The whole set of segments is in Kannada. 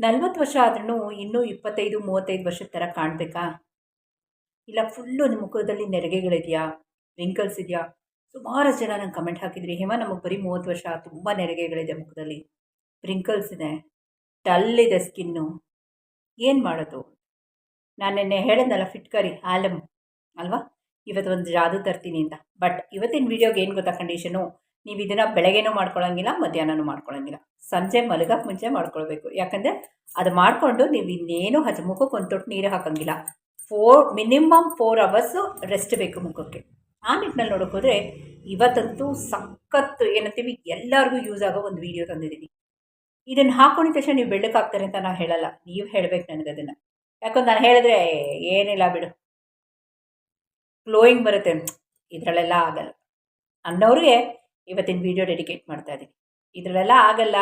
ನಲ್ವತ್ತು ವರ್ಷ ಆದ್ರೂ ಇನ್ನೂ ಇಪ್ಪತ್ತೈದು, ಮೂವತ್ತೈದು ವರ್ಷದ ಥರ ಕಾಣಬೇಕಾ? ಇಲ್ಲ ಫುಲ್ಲು ನಿಮ್ಮ ಮುಖದಲ್ಲಿ ನೆರಿಗೆಗಳಿದೆಯಾ? ರಿಂಕಲ್ಸ್ ಇದೆಯಾ? ಸುಮಾರು ಜನ ನಂಗೆ ಕಮೆಂಟ್ ಹಾಕಿದ್ರಿ, ಹೇಮ, ನಮಗೆ ಬರೀ ಮೂವತ್ತು ವರ್ಷ, ತುಂಬ ನೆರಿಗೆಗಳಿದೆ ಮುಖದಲ್ಲಿ. ರಿಂಕಲ್ಸ್ ಇದೆ. ಡಲ್ ಇದೆ ಸ್ಕಿನ್ನು. ಏನು ಮಾಡೋದು? ನಾನು ನಿನ್ನೆ ಹೇಳಿದ್ನಲ್ಲ, ಫಿಟ್ಕರಿ ಆಲಮ್ ಅಲ್ವಾ? ಇವತ್ತು ಒಂದು ಜಾದು ತರ್ತೀನಿ ಅಂತ. ಬಟ್ ಇವತ್ತಿನ ವೀಡಿಯೋಗೆ ಏನು ಗೊತ್ತಾ ಕಂಡೀಷನು? ನೀವು ಇದನ್ನು ಬೆಳಗ್ಗೆನೂ ಮಾಡ್ಕೊಳ್ಳೋಂಗಿಲ್ಲ ಮಧ್ಯಾಹ್ನನೂ ಮಾಡ್ಕೊಳ್ಳೋಂಗಿಲ್ಲ ಸಂಜೆ ಮಲಗಕ್ಕೆ ಮುಂಚೆ ಮಾಡ್ಕೊಳ್ಬೇಕು. ಯಾಕಂದರೆ ಅದು ಮಾಡಿಕೊಂಡು ನೀವು ಇನ್ನೇನು ಹಚ್ಚ ಮುಖಕ್ಕೆ ಒಂದು ತೊಟ್ಟು ನೀರು ಹಾಕೋಂಗಿಲ್ಲ. Four minimum four hours rest ಬೇಕು ಮುಖಕ್ಕೆ. ಆ ನಿಟ್ಟಿನಲ್ಲಿ ನೋಡೋಕ್ಕೋದ್ರೆ ಇವತ್ತಂತೂ ಸಖತ್ತು ಏನಂತೀವಿ ಎಲ್ಲರಿಗೂ ಯೂಸ್ ಆಗೋ ಒಂದು ವೀಡಿಯೋ ತಂದಿದ್ದೀನಿ. ಇದನ್ನು ಹಾಕೊಂಡಿದ ತಕ್ಷಣ ನೀವು ಬೆಳ್ಳಕ್ಕಾಗ್ತಾರೆ ಅಂತ ನಾನು ಹೇಳಲ್ಲ. ನೀವು ಹೇಳಬೇಕು ನನಗೆ ಅದನ್ನು. ಯಾಕಂದ್ರೆ ನಾನು ಹೇಳಿದ್ರೆ ಏನಿಲ್ಲ ಬಿಡು. ಗ್ಲೋಯಿಂಗ್ ಬರುತ್ತೆ. ಇದರಲ್ಲೆಲ್ಲ ಆಗಲ್ಲ. ಅನ್ನೋರಿಗೆ ಇವತ್ತಿನ ವಿಡಿಯೋ ಡೆಡಿಕೇಟ್ ಮಾಡ್ತಾ ಇದ್ದೀನಿ ಇದರಲ್ಲೆಲ್ಲ ಆಗಲ್ಲ,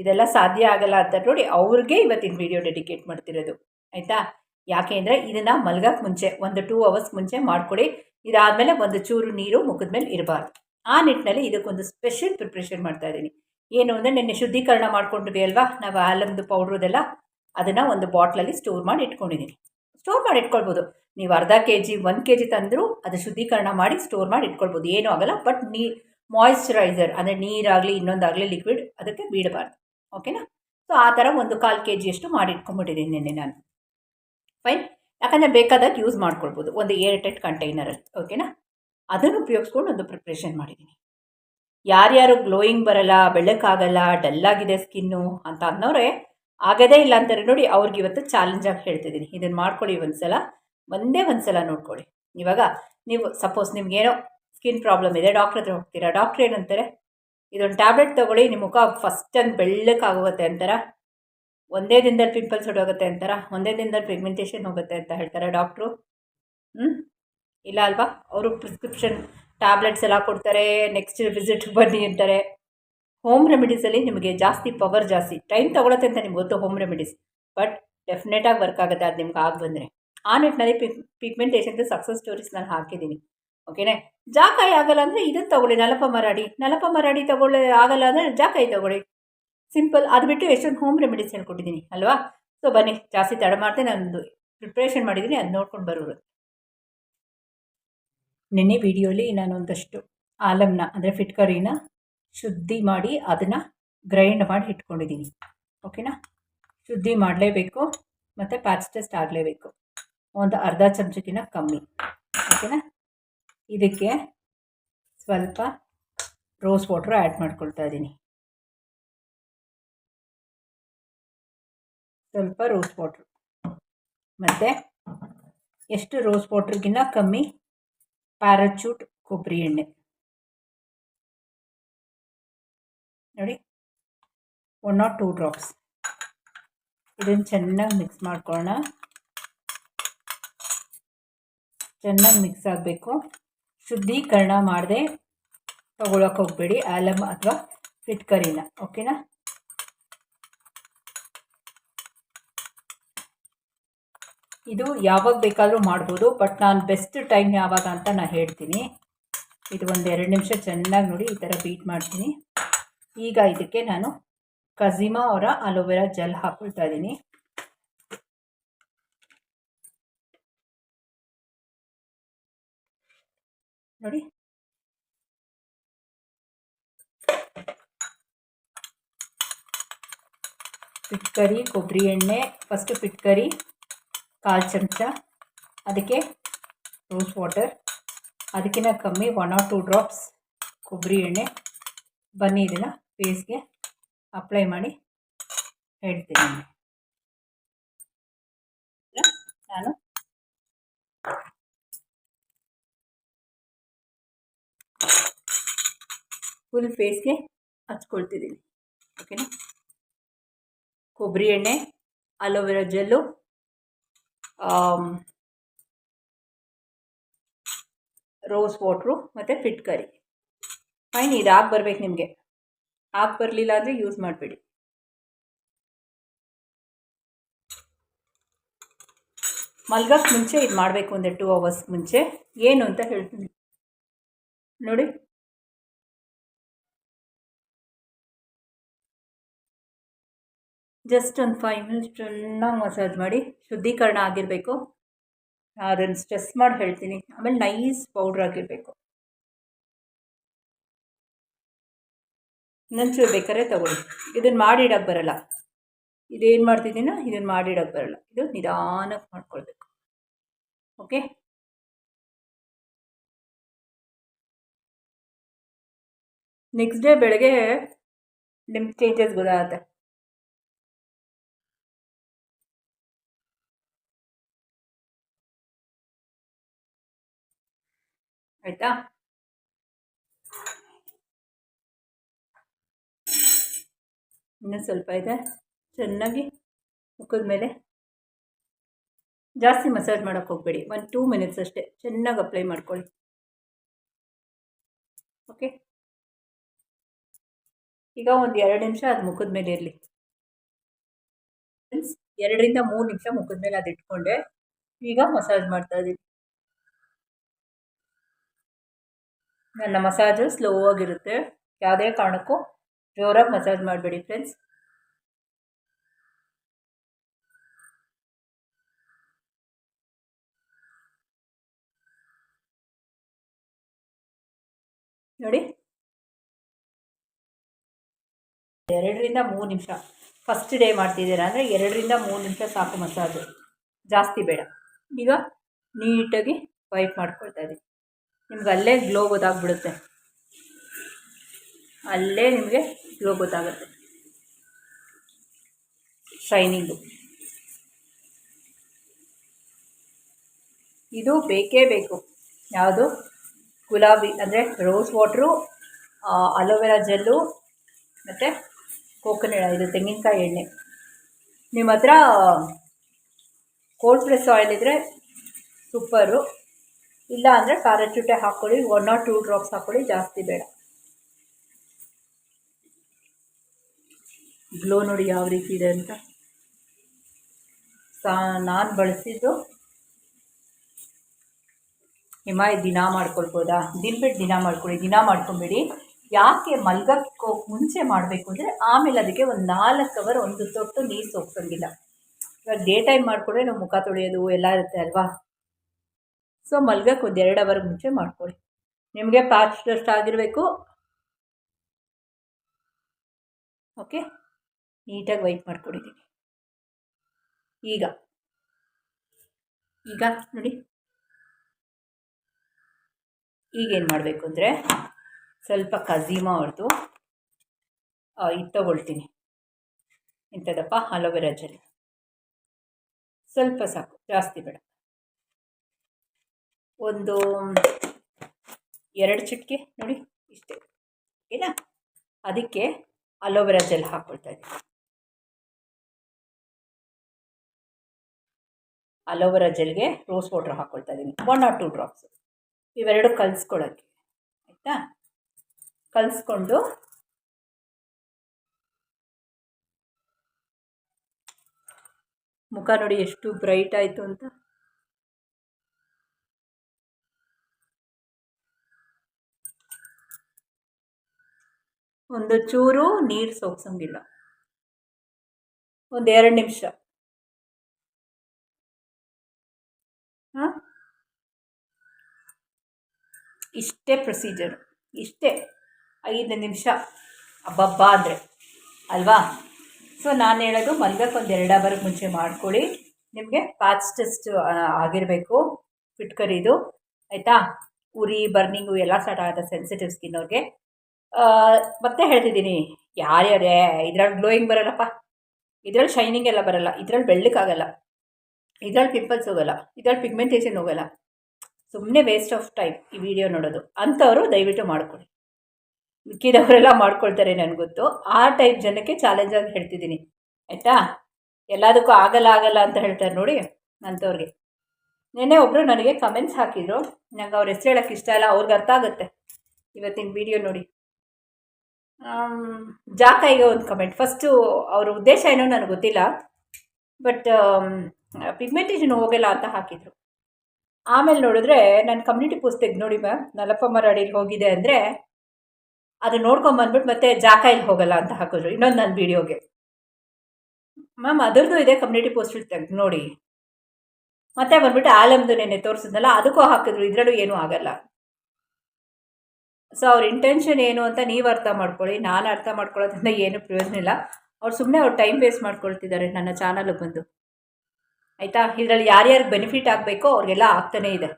ಇದೆಲ್ಲ ಸಾಧ್ಯ ಆಗಲ್ಲ ಅಂತ ನೋಡಿ ಅವ್ರಿಗೆ ಇವತ್ತಿನ ವಿಡಿಯೋ ಡೆಡಿಕೇಟ್ ಮಾಡ್ತಿರೋದು. ಆಯಿತಾ? ಯಾಕೆ ಅಂದರೆ ಇದನ್ನು ಮಲ್ಗಕ್ಕೆ ಮುಂಚೆ, ಒಂದು ಟೂ ಅವರ್ಸ್ ಮುಂಚೆ ಮಾಡಿಕೊಡಿ. ಇದಾದಮೇಲೆ ಒಂದು ಚೂರು ನೀರು ಮುಖದ ಮೇಲೆ ಇರಬಾರ್ದು. ಆ ನಿಟ್ಟಿನಲ್ಲಿ ಇದಕ್ಕೊಂದು ಸ್ಪೆಷಲ್ ಪ್ರಿಪ್ರೇಷನ್ ಮಾಡ್ತಾ ಇದ್ದೀನಿ ಏನು ಅಂದರೆ ನಿನ್ನೆ ಶುದ್ಧೀಕರಣ ಮಾಡ್ಕೊಂಡ್ವಿ ಅಲ್ವಾ? ನಾವು ಆಲಮ್ದು ಪೌಡ್ರದೆಲ್ಲ ಅದನ್ನು ಒಂದು ಬಾಟ್ಲಲ್ಲಿ ಸ್ಟೋರ್ ಮಾಡಿ ಇಟ್ಕೊಂಡಿದ್ದೀನಿ ಸ್ಟೋರ್ ಮಾಡಿ ಇಟ್ಕೊಳ್ಬೋದು. ನೀವು ಅರ್ಧ ಕೆ ಜಿ ಒಂದು ಕೆ ಜಿ ತಂದರೂ ಅದು ಶುದ್ಧೀಕರಣ ಮಾಡಿ ಸ್ಟೋರ್ ಮಾಡಿ ಇಟ್ಕೊಳ್ಬೋದು. ಏನೂ ಆಗಲ್ಲ. ಬಟ್ ನೀ ಮಾಯಿಶ್ಚರೈಸರ್ ಅಂದರೆ ನೀರಾಗಲಿ, ಇನ್ನೊಂದಾಗಲಿ ಲಿಕ್ವಿಡ್ ಅದಕ್ಕೆ ಬೀಳಬಾರ್ದು. ಓಕೆನಾ ಸೊ ಆ ಥರ ಒಂದು ಕಾಲು ಕೆ ಜಿಯಷ್ಟು ಮಾಡಿ ಇಟ್ಕೊಂಡ್ಬಿಟ್ಟಿದ್ದೀನಿ ನಿನ್ನೆ ನಾನು. ಫೈನ್ ಯಾಕಂದರೆ ಬೇಕಾದಾಗ ಯೂಸ್ ಮಾಡ್ಕೊಳ್ಬೋದು, ಒಂದು ಏರ್ ಟೈಟ್ ಕಂಟೈನರಲ್ಲಿ ಓಕೆನಾ ಅದನ್ನು ಉಪಯೋಗಿಸ್ಕೊಂಡು ಒಂದು ಪ್ರಿಪ್ರೇಷನ್ ಮಾಡಿದ್ದೀನಿ ಯಾರ್ಯಾರು ಗ್ಲೋಯಿಂಗ್ ಬರಲ್ಲ, ಬೆಳಕಾಗಲ್ಲ ಡಲ್ಲಾಗಿದೆ ಸ್ಕಿನ್ನು ಅಂತ ಅನ್ನೋರೆ ಆಗದೇ ಇಲ್ಲ ಅಂತಾರೆ ನೋಡಿ, ಅವ್ರಿಗೆ ಇವತ್ತು ಚಾಲೆಂಜ್ ಆಗಿ ಹೇಳ್ತಿದ್ದೀನಿ ಇದನ್ನು ಮಾಡ್ಕೊಳ್ಳಿ ಒಂದು ಸಲ ಒಂದೇ ಒಂದು ಸಲ ನೋಡ್ಕೊಳ್ಳಿ. ಇವಾಗ, ನೀವು ಸಪೋಸ್ ನಿಮ್ಗೇನೋ ಸ್ಕಿನ್ ಪ್ರಾಬ್ಲಮ್ ಇದೆ ಡಾಕ್ಟ್ರ್ ಹತ್ರ ಹೋಗ್ತೀರಾ? ಡಾಕ್ಟ್ರ್ ಏನಂತಾರೆ, ಇದೊಂದು ಟ್ಯಾಬ್ಲೆಟ್ ತೊಗೊಳ್ಳಿ ನಿಮ್ಮ ಮುಖ ಫಸ್ಟ್ ಟೈಮ್ ಬೆಳ್ಳಕ್ಕಾಗೋಗುತ್ತೆ ಅಂತಾರ. ಒಂದೇ ದಿನದಲ್ಲಿ ಪಿಂಪಲ್ಸ್ ಹೊಡೋಗುತ್ತೆ ಅಂತಾರ. ಒಂದೇ ದಿನದಲ್ಲಿ ಪಿಗ್ಮೆಂಟೇಷನ್ ಹೋಗುತ್ತೆ ಅಂತ ಹೇಳ್ತಾರೆ ಡಾಕ್ಟ್ರು ಹ್ಞೂ ಇಲ್ಲ ಅಲ್ವಾ? ಅವರು ಪ್ರಿಸ್ಕ್ರಿಪ್ಷನ್ ಟ್ಯಾಬ್ಲೆಟ್ಸ್ ಎಲ್ಲ ಕೊಡ್ತಾರೆ ನೆಕ್ಸ್ಟ್ ವಿಸಿಟ್ ಬನ್ನಿ ಅಂತಾರೆ. ಹೋಮ್ ರೆಮಿಡೀಸಲ್ಲಿ ನಿಮಗೆ ಜಾಸ್ತಿ ಪವರ್ ಜಾಸ್ತಿ. ಟೈಮ್ ತೊಗೊಳತ್ತೆ ಅಂತ ನಿಮ್ಗೆ ಗೊತ್ತು ಹೋಮ್ ರೆಮಿಡೀಸ್ ಬಟ್ ಡೆಫಿನೆಟಾಗಿ ವರ್ಕ್ ಆಗುತ್ತೆ, ಅದು ನಿಮ್ಗೆ ಆಗಿ ಬಂದರೆ. ಆ ನಿಟ್ಟಿನಲ್ಲಿ ಪಿಗ್ ಸಕ್ಸಸ್ ಸ್ಟೋರೀಸ್ ನಾನು ಹಾಕಿದ್ದೀನಿ ಓಕೆನೇ? ಜಾಕಾಯಿ ಆಗಲ್ಲ ಅಂದರೆ ಇದನ್ನು ತಗೊಳ್ಳಿ, ನಲಪ ಮರಾಡಿ. ನಲಪ ಮರಾಡಿ ತಗೊಳ್ಳಿ, ಆಗಲ್ಲ ಅಂದರೆ ಜಾಕಾಯಿ ತಗೊಳ್ಳಿ. ಸಿಂಪಲ್ ಅದು ಬಿಟ್ಟು ಎಷ್ಟೊಂದು ಹೋಮ್ ರೆಮಿಡೀಸ್ ಹೇಳ್ಕೊಟ್ಟಿದ್ದೀನಿ ಅಲ್ವಾ? ಸೊ ಬನ್ನಿ. ಜಾಸ್ತಿ ತಡ ಮಾಡ್ತೆ ನಾನು ಪ್ರಿಪ್ರೇಷನ್ ಮಾಡಿದ್ದೀನಿ ಅದು ನೋಡ್ಕೊಂಡು ಬರೋರು. ನಿನ್ನೆ ವಿಡಿಯೋಲಿ ನಾನು ಒಂದಷ್ಟು ಆಲಮ್ನ ಅಂದರೆ ಫಿಟ್ಕರಿನ ಶುದ್ಧಿ ಮಾಡಿ ಅದನ್ನು ಗ್ರೈಂಡ್ ಮಾಡಿ ಇಟ್ಕೊಂಡಿದ್ದೀನಿ ಓಕೆನಾ? ಶುದ್ಧಿ ಮಾಡಲೇಬೇಕು ಮತ್ತು ಪ್ಯಾಚ್ ಟೆಸ್ಟ್ ಆಗಲೇಬೇಕು. ಒಂದು ಅರ್ಧ ಚಮಚಕ್ಕಿಂತ ಕಮ್ಮಿ. ಓಕೆನಾ? ಇದಕ್ಕೆ ಸ್ವಲ್ಪ ರೋಸ್ ವಾಟ್ರ್ ಆ್ಯಡ್ ಮಾಡ್ಕೊಳ್ತಾ ಇದ್ದೀನಿ. ಸ್ವಲ್ಪ ರೋಸ್ ವಾಟ್ರ್ ಮತ್ತು ಎಷ್ಟು ರೋಸ್ ವಾಟ್ರಿಗಿನ್ನ ಕಮ್ಮಿ ಪ್ಯಾರಾಚೂಟ್ ಕೊಬ್ಬರಿ ಎಣ್ಣೆ. ನೋಡಿ ಒನ್ ನಾಟ್ ಟೂ ಡ್ರಾಪ್ಸ್ ಇದನ್ನು ಚೆನ್ನಾಗಿ ಮಿಕ್ಸ್ ಮಾಡ್ಕೊಳ್ಳೋಣ ಚೆನ್ನಾಗಿ ಮಿಕ್ಸ್ ಆಗಬೇಕು. ಶುದ್ಧೀಕರಣ ಮಾಡದೆ ತಗೊಳಕ್ಕೆ ಹೋಗಬೇಡಿ ಆಲಮ್ ಅಥವಾ ಫಿಟ್ಕರಿನ ಓಕೆನಾ? ಇದು ಯಾವಾಗ ಬೇಕಾದರೂ ಮಾಡ್ಬೋದು, ಬಟ್ ನಾನು ಬೆಸ್ಟ್ ಟೈಮ್ ಯಾವಾಗ ಅಂತ ನಾನು ಹೇಳ್ತೀನಿ. ಇದು ಒಂದು ಎರಡು ನಿಮಿಷ ಚೆನ್ನಾಗಿ ನೋಡಿ ಈ ಥರ ಬೀಟ್ ಮಾಡ್ತೀನಿ. ಈಗ ಇದಕ್ಕೆ ನಾನು ಕಝಿಮಾ ಅವರ ಅಲೋವೆರಾ ಜೆಲ್ ಹಾಕ್ಕೊಳ್ತಾ ಇದ್ದೀನಿ. ನೋಡಿ. ಪಿಟ್ಕರಿ, ಕೊಬ್ಬರಿ ಎಣ್ಣೆ ಫಸ್ಟು ಪಿಟ್ಕರಿ, ಕಾಲು ಚಮಚ, ಅದಕ್ಕೆ ರೋಸ್ ವಾಟರ್ ಅದಕ್ಕಿಂತ ಕಮ್ಮಿ ಒನ್ ಆರ್ ಟೂ ಡ್ರಾಪ್ಸ್ ಕೊಬ್ಬರಿ ಎಣ್ಣೆ. ಬನ್ನಿ ಇದನ್ನು ಫೇಸ್ಗೆ ಅಪ್ಲೈ ಮಾಡಿ ಹೇಳ್ತೀನಿ. ನಾನು. ಫುಲ್ ಫೇಸ್ಗೆ ಹಚ್ಕೊಳ್ತಿದ್ದೀನಿ. ಓಕೆನಾ ಕೊಬ್ಬರಿ ಎಣ್ಣೆ, aloe vera gel rose water ಮತ್ತು ಫಿಟ್ ಕರಿ ಫೈನ್ ಇದು ಆಗಿ ಬರ್ಬೇಕು ನಿಮಗೆ. ಆಗಿ ಬರಲಿಲ್ಲ ಅಂದರೆ ಯೂಸ್ ಮಾಡಬೇಡಿ. ಮಲ್ಗಕ್ಕೆ ಮುಂಚೆ ಇದು ಮಾಡಬೇಕು ಒಂದು ಟೂ ಅವರ್ಸ್ ಮುಂಚೆ. ಏನು ಅಂತ ಹೇಳ್ತೀನಿ. ನೋಡಿ. ಜಸ್ಟ್ ಒಂದು ಫೈವ್ ಮಿನಿಟ್ಸ್ ಚೆನ್ನಾಗಿ ಮಸಾಜ್ ಮಾಡಿ ಶುದ್ಧೀಕರಣ ಆಗಿರಬೇಕು. ಅದನ್ನು ಸ್ಟ್ರೆಸ್ ಮಾಡಿ ಹೇಳ್ತೀನಿ. ಆಮೇಲೆ ನೈಸ್ ಪೌಡ್ರ್ ಆಗಿರಬೇಕು ನಂಚೂರು ಬೇಕಾದ್ರೆ ತಗೊಳ್ಳಿ. ಇದನ್ನು ಮಾಡಿಡೋಕ್ಕೆ ಬರಲ್ಲ. ಇದೇನು ಮಾಡ್ತಿದ್ದೀನೋ? ಇದನ್ನು ಮಾಡಿಡೋಕ್ಕೆ ಬರಲ್ಲ. ಇದು ನಿಧಾನಕ್ಕೆ ಮಾಡ್ಕೊಳ್ಬೇಕು. ಓಕೆ ನೆಕ್ಸ್ಟ್ ಡೇ ಬೆಳಗ್ಗೆ ನಿಮ್ಮ ಚೇಂಜಸ್ ಗೊತ್ತಾಗುತ್ತೆ. ಆಯಿತಾ? ಇನ್ನೂ ಸ್ವಲ್ಪ ಇದೆ. ಚೆನ್ನಾಗಿ ಮುಖದ ಮೇಲೆ ಜಾಸ್ತಿ ಮಸಾಜ್ ಮಾಡೋಕ್ಕೆ ಹೋಗಬೇಡಿ. ಒಂದು ಟೂ ಮಿನಿಟ್ಸ್ ಅಷ್ಟೇ. ಚೆನ್ನಾಗಿ ಅಪ್ಲೈ ಮಾಡ್ಕೊಳ್ಳಿ. ಓಕೆ ಈಗ ಒಂದು ಎರಡು ನಿಮಿಷ ಅದು ಮುಖದ ಮೇಲೆ ಇರಲಿ. ಎರಡರಿಂದ ಮೂರು ನಿಮಿಷ ಮುಖದ ಮೇಲೆ ಅದು ಇಟ್ಕೊಂಡೆ. ಈಗ ಮಸಾಜ್ ಮಾಡ್ತಾ ಇದ್ದೀನಿ ನನ್ನ ಮಸಾಜು ಸ್ಲೋ ಆಗಿರುತ್ತೆ. ಯಾವುದೇ ಕಾರಣಕ್ಕೂ ಜೋರಾಗಿ ಮಸಾಜ್ ಮಾಡಬೇಡಿ ಫ್ರೆಂಡ್ಸ್. ನೋಡಿ. ಎರಡರಿಂದ ಮೂರು ನಿಮಿಷ. ಫಸ್ಟ್ ಡೇ ಮಾಡ್ತಿದ್ದೀರಾ ಅಂದರೆ ಎರಡರಿಂದ ಮೂರು ನಿಮಿಷ ಸಾಕು ಮಸಾಜು. ಜಾಸ್ತಿ ಬೇಡ. ಈಗ ನೀಟಾಗಿ ವೈಪ್ ಮಾಡ್ಕೊಳ್ತಾ ಇದ್ದೀನಿ. ನಿಮ್ಗೆ ಅಲ್ಲೇ ಗ್ಲೋ ಗೊತ್ತಾಗ್ಬಿಡುತ್ತೆ. ಅಲ್ಲೇ ನಿಮಗೆ ಗ್ಲೋ ಗೊತ್ತಾಗುತ್ತೆ. ಶೈನಿಂಗು ಇದು ಬೇಕೇ ಬೇಕು. ಯಾವುದು? ಗುಲಾಬಿ, ಅಂದರೆ rose water aloe vera gel ಮತ್ತು ಕೋಕೋನಟ್ ಇದು ತೆಂಗಿನಕಾಯಿ ಎಣ್ಣೆ. ನಿಮ್ಮ ಹತ್ರ ಕೋಲ್ಡ್ ಪ್ರೆಸ್ ಆಯಿಲ್ ಇದ್ದರೆ ಸೂಪರು ಇಲ್ಲ ಅಂದರೆ ಪ್ಯಾರಾಚೂಟೆ ಹಾಕ್ಕೊಳ್ಳಿ ಒನ್ ಆರ್ ಟೂ ಡ್ರಾಪ್ಸ್ ಹಾಕ್ಕೊಳ್ಳಿ ಜಾಸ್ತಿ ಬೇಡ. ಗ್ಲೋ ನೋಡಿ ಯಾವ ರೀತಿ ಇದೆ ಅಂತ. ಸಾ, ನಾನು ಬಳಸಿದ್ದು ಹಿಮಾಯ ದಿನ ಮಾಡ್ಕೊಳ್ಬೋದಾ? ದಿನ ಬಿಟ್ಟು ದಿನ ಮಾಡ್ಕೊಳ್ಳಿ, ದಿನ ಮಾಡ್ಕೊಂಬಿಡಿ. ಯಾಕೆ ಮಲ್ಗಕ್ಕೆ ಮುಂಚೆ ಮಾಡಬೇಕು ಅಂದರೆ ಆಮೇಲೆ ಅದಕ್ಕೆ ಒಂದು ನಾಲ್ಕು ಅವರ್ ಒಂದು ತೊಟ್ಟು ನೀರು ಸೋಗ್ಸೋಂಗಿಲ್ಲ ಇವಾಗ ಡೇ ಟೈಮ್ ಮಾಡಿಕೊಂಡ್ರೆ ನಾವು ಮುಖ ತೊಳೆಯೋದು, ಎಲ್ಲ ಇರುತ್ತೆ ಅಲ್ವಾ? ಸೊ ಮಲ್ಗಕ್ಕೆ ಒಂದು ಎರಡು ಅವರ್ ಮುಂಚೆ ಮಾಡ್ಕೊಳ್ಳಿ. ನಿಮಗೆ ಪ್ಯಾಚ್ ಡಸ್ಟ್ ಆಗಿರಬೇಕು. ಓಕೆ ನೀಟಾಗಿ ವೈಟ್ ಮಾಡ್ಕೊಂಡಿದ್ದೀನಿ. ಈಗ. ಈಗ ನೋಡಿ. ಈಗೇನು ಮಾಡಬೇಕು ಅಂದರೆ ಸ್ವಲ್ಪ ಕಝೀಮಾ ಹೊಡೆದು ಇದು ತಗೊಳ್ತೀನಿ. ಇಂಥದಪ್ಪ ಅಲೋವೆರಾ ಜೆಲ್. ಸ್ವಲ್ಪ ಸಾಕು, ಜಾಸ್ತಿ ಬೇಡ. ಒಂದು ಎರಡು ಚಿಟಿಕೆ ನೋಡಿ ಇಷ್ಟೇ. ಓಕೆನಾ ಅದಕ್ಕೆ ಅಲೋವೆರಾ ಜೆಲ್ ಹಾಕ್ಕೊಳ್ತಾ ಇದ್ದೀನಿ. ಅಲೋವೆರಾ ಜೆಲ್ಗೆ ರೋಸ್ ವಾಟ್ರ್ ಹಾಕ್ಕೊಳ್ತಾ ಇದ್ದೀನಿ. One or two drops. ಇವೆರಡು ಕಲಿಸ್ಕೊಳ್ಳೋಕ್ಕೆ ಆಯಿತಾ? ಕಲಿಸ್ಕೊಂಡು ಮುಖ ನೋಡಿ ಎಷ್ಟು ಬ್ರೈಟ್ ಆಯಿತು ಅಂತ. ಒಂದು ಚೂರು ನೀರು ಸೋಗ್ಸಂಗಿಲ್ಲ ಒಂದು ಎರಡು ನಿಮಿಷ. ಹಾಂ? ಇಷ್ಟೇ ಪ್ರೊಸೀಜರು, ಇಷ್ಟೇ. ಐದು ನಿಮಿಷ. ಅಬ್ಬಬ್ಬ ಅಂದರೆ ಅಲ್ವಾ? ಸೊ, ನಾನು ಹೇಳೋದು ಮಲ್ಗಕ್ಕೆ ಒಂದು ಎರಡು ಅವರ್ಗೆ ಮುಂಚೆ ಮಾಡ್ಕೊಳ್ಳಿ. ನಿಮಗೆ ಪ್ಯಾಚ್ ಟೆಸ್ಟ್ ಆಗಿರಬೇಕು. ಫಿಟ್ಕರಿದು ಆಯಿತಾ? ಉರಿ, ಬರ್ನಿಂಗು ಎಲ್ಲ ಸ್ಟಾರ್ಟ್ ಆಗುತ್ತೆ ಸೆನ್ಸಿಟಿವ್ ಸ್ಕಿನ್ ಅವ್ರಿಗೆ. ಮತ್ತೆ ಹೇಳ್ತಿದ್ದೀನಿ. ಯಾರ್ಯಾರೇ ಇದ್ರಲ್ಲಿ ಗ್ಲೋಯಿಂಗ್ ಬರಲ್ಲಪ್ಪ. ಇದ್ರಲ್ಲಿ ಶೈನಿಂಗ್ ಎಲ್ಲ ಬರಲ್ಲ. ಇದ್ರಲ್ಲಿ ಬೆಳ್ಳಕ್ಕಾಗಲ್ಲ ಇದ್ರಲ್ಲಿ ಪಿಂಪಲ್ಸ್ ಹೋಗಲ್ಲ. ಇದ್ರಲ್ಲಿ ಪಿಗ್ಮೆಂಟೇಷನ್ ಹೋಗಲ್ಲ. ಸುಮ್ಮನೆ ವೇಸ್ಟ್ ಆಫ್ ಟೈಮ್ ಈ ವಿಡಿಯೋ ನೋಡೋದು. ಅಂಥವರು ದಯವಿಟ್ಟು ಮಾಡ್ಕೊಳ್ಳಿ. ಮಿಕ್ಕಿದವರೆಲ್ಲ ಮಾಡ್ಕೊಳ್ತಾರೆ ನನಗೆ ಗೊತ್ತು. ಆ ಟೈಪ್ ಜನಕ್ಕೆ ಚಾಲೆಂಜ್ ಆಗಿ ಹೇಳ್ತಿದ್ದೀನಿ. ಆಯಿತಾ? ಎಲ್ಲದಕ್ಕೂ ಆಗಲ್ಲ ಆಗಲ್ಲ ಅಂತ ಹೇಳ್ತಾರೆ ನೋಡಿ ಅಂಥವ್ರಿಗೆ. ನಿನ್ನೆ ಒಬ್ಬರು ನನಗೆ ಕಮೆಂಟ್ಸ್ ಹಾಕಿದರು. ನಂಗೆ ಅವ್ರ ಹೆಸರು ಹೇಳೋಕ್ಕೆ ಇಷ್ಟ ಇಲ್ಲ. ಅವ್ರಿಗೆ ಅರ್ಥ ಆಗುತ್ತೆ. ಇವತ್ತಿನ ವಿಡಿಯೋ ನೋಡಿ. ಜಾಕಾಯಿಗೆ ಒಂದು ಕಮೆಂಟ್ ಫಸ್ಟು ಅವ್ರ ಉದ್ದೇಶ ಏನೋ ನನಗೆ ಗೊತ್ತಿಲ್ಲ. ಬಟ್ ಪಿಗ್ಮೆಂಟೇಷನ್ ಹೋಗಲ್ಲ ಅಂತ ಹಾಕಿದರು. ಆಮೇಲೆ ನೋಡಿದ್ರೆ ನನ್ನ ಕಮ್ಯುನಿಟಿ ಪೋಸ್ಟ್ ತೆಗೆದು ನೋಡಿ ಮ್ಯಾಮ್ ನಲಪ್ಪ ಮರಾಡಿಲಿ ಹೋಗಿದೆ ಅಂದರೆ ಅದು ನೋಡ್ಕೊಂಬಂದ್ಬಿಟ್ಟು ಮತ್ತೆ ಜಾಕಾಯಿಲಿ ಹೋಗಲ್ಲ ಅಂತ ಹಾಕಿದ್ರು. ಇನ್ನೊಂದು ನನ್ನ ವಿಡಿಯೋಗೆ ಮ್ಯಾಮ್ ಅದರದ್ದು ಇದೆ ಕಮ್ಯುನಿಟಿ ಪೋಸ್ಟ್ ತೆಗೆದು ನೋಡಿ. ಮತ್ತೆ ಬಂದ್ಬಿಟ್ಟು ಆಲಮ್ದು ನೆನೆ ತೋರಿಸಿದ್ನಲ್ಲ, ಅದಕ್ಕೂ ಹಾಕಿದ್ರು. ಇದರಲ್ಲೂ ಏನೂ ಆಗಲ್ಲ. ಸೊ ಅವ್ರ ಇಂಟೆನ್ಷನ್ ಏನು ಅಂತ ನೀವು ಅರ್ಥ ಮಾಡ್ಕೊಳ್ಳಿ, ನಾನು ಅರ್ಥ ಮಾಡ್ಕೊಳ್ಳೋದ್ರಿಂದ ಏನು ಪ್ರಯೋಜನ ಇಲ್ಲ. ಅವ್ರು ಸುಮ್ಮನೆ ಅವ್ರು ಟೈಮ್ ವೇಸ್ಟ್ ಮಾಡ್ಕೊಳ್ತಿದ್ದಾರೆ ನನ್ನ ಚಾನಲ್ಗೆ ಬಂದು. ಆಯಿತಾ? ಇದರಲ್ಲಿ ಯಾರ್ಯಾರಿಗೆ ಬೆನಿಫಿಟ್ ಆಗಬೇಕೋ ಅವ್ರಿಗೆಲ್ಲ ಆಗ್ತಾನೇ ಇದೆ.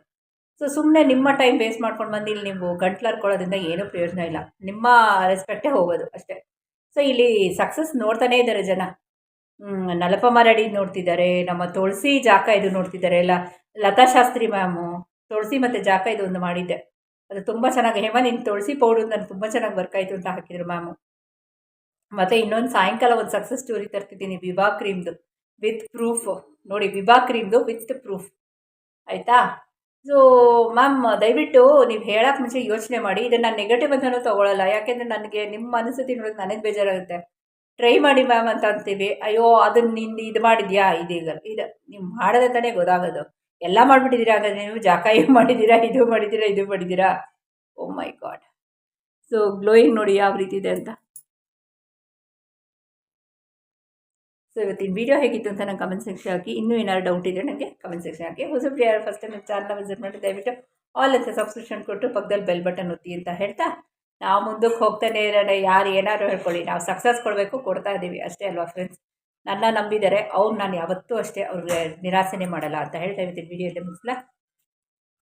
ಸೊ ಸುಮ್ಮನೆ ನಿಮ್ಮ ಟೈಮ್ ವೇಸ್ಟ್ ಮಾಡ್ಕೊಂಡು ಬಂದು ಇಲ್ಲಿ ನೀವು ಗಂಟ್ಲರ್ಕೊಳ್ಳೋದ್ರಿಂದ ಏನೂ ಪ್ರಯೋಜನ ಇಲ್ಲ. ನಿಮ್ಮ ರೆಸ್ಪೆಕ್ಟೇ ಹೋಗೋದು ಅಷ್ಟೇ. ಸೊ ಇಲ್ಲಿ ಸಕ್ಸಸ್ ನೋಡ್ತಾನೇ ಇದ್ದಾರೆ ಜನ. ನಲಪ ರೆಡ್ಡಿ ನೋಡ್ತಿದ್ದಾರೆ, ನಮ್ಮ ತುಳಸಿ ಜಾಕ ಇದು ನೋಡ್ತಿದ್ದಾರೆ ಎಲ್ಲ ಲತಾ ಶಾಸ್ತ್ರಿ ಮ್ಯಾಮು ತುಳಸಿ ಮತ್ತು ಜಾಕ ಇದು ಒಂದು ಮಾಡಿದ್ದೆ. ಅದು ತುಂಬ ಚೆನ್ನಾಗಿ ಹೇಮ ನಿನ್ನ ತುಳಸಿ ಪೌಡರ್ ನಾನು ತುಂಬ ಚೆನ್ನಾಗಿ ವರ್ಕ್ ಆಯಿತು ಅಂತ ಹಾಕಿದ್ರು ಮ್ಯಾಮು. ಮತ್ತು ಇನ್ನೊಂದು ಸಾಯಂಕಾಲ ಒಂದು ಸಕ್ಸಸ್ ಸ್ಟೋರಿ ತರ್ತಿದ್ದೀನಿ, ವಿಭಾ ಕ್ರೀಮ್ದು ವಿತ್ ಪ್ರೂಫ್ ನೋಡಿ, ವಿಭಾ ಕ್ರೀಮ್ದು ವಿತ್ ಪ್ರೂಫ್ ಆಯಿತಾ? ಸೊ ಮ್ಯಾಮ್ ದಯವಿಟ್ಟು ನೀವು ಹೇಳೋಕೆ ಮುಂಚೆ ಯೋಚನೆ ಮಾಡಿ, ಇದನ್ನು ನಾನು ನೆಗೆಟಿವ್ ಅಂತಲೂ ತೊಗೊಳ್ಳಲ್ಲ ಯಾಕೆಂದರೆ ನನಗೆ ನಿಮ್ಮ ಮನಸ್ಥಿತಿ ನೋಡೋದು ನನಗೆ ಬೇಜಾರಾಗುತ್ತೆ. ಟ್ರೈ ಮಾಡಿ ಮ್ಯಾಮ್ ಅಂತ ಅಂತೀವಿ. ಅಯ್ಯೋ, ಅದನ್ನು ನಿನ್ನ ಇದು ಮಾಡಿದ್ಯಾ? ಇದೀಗ. ಇದು ನೀವು ಮಾಡದೆ ತಾನೇ ಗೊತ್ತಾಗೋದು. ಎಲ್ಲ ಮಾಡಿಬಿಟ್ಟಿದ್ದೀರಾ ಹಾಗಾದ್ರೆ ನೀವು ಜಾಕಾಯಿ ಮಾಡಿದ್ದೀರಾ ಇದು ಮಾಡಿದ್ದೀರಾ ಇದು ಮಾಡಿದ್ದೀರಾ oh my god so glowing ನೋಡಿ ಯಾವ ರೀತಿ ಇದೆ ಅಂತ. ಸೊ ಇವತ್ತಿನ ವಿಡಿಯೋ ಹೇಗಿತ್ತು ಅಂತ ನಂಗೆ ಕಮೆಂಟ್ ಸೆಕ್ಷನ್ ಹಾಕಿ. ಇನ್ನೂ ಏನಾದ್ರು ಡೌಟ್ ಇದ್ದರೆ ನನಗೆ ಕಮೆಂಟ್ ಸೆಕ್ಷನ್ ಹಾಕಿ. ಹೊಸಬ್ರು ಯಾರು ಫಸ್ಟ್ ಟೈಮ್ ಚಾನಲ್ ವಿಸಿಟ್ ಮಾಡಿ ದಯವಿಟ್ಟು ಆಲ್ ಅಂತ ಸಬ್ಸ್ಕ್ರಿಪ್ಷನ್ ಕೊಟ್ಟು ಪಕ್ಕದಲ್ಲಿ ಬೆಲ್ ಬಟನ್ ಒತ್ತಿ ಅಂತ ಹೇಳ್ತಾ. ನಾವು ಮುಂದಕ್ಕೆ ಹೋಗ್ತಾನೆ ಇರೋಣ. ಯಾರು ಏನಾದ್ರು ಹೇಳ್ಕೊಳ್ಳಿ. ನಾವು ಸಕ್ಸಸ್ ಕೊಡಬೇಕು, ಕೊಡ್ತಾ ಇದ್ದೀವಿ ಅಷ್ಟೇ ಅಲ್ವಾ ಫ್ರೆಂಡ್ಸ್ ನನ್ನ ನಂಬಿದ್ದಾರೆ ಅವ್ರು ನಾನು ಯಾವತ್ತೂ ಅಷ್ಟೇ ಅವ್ರಿಗೆ ನಿರಾಸನೆ ಮಾಡಲ್ಲ ಅಂತ ಹೇಳ್ತಾ ಇವತ್ತಿನ ವಿಡಿಯೋದಲ್ಲಿ ಮುಗಿಸ್ಲಾ?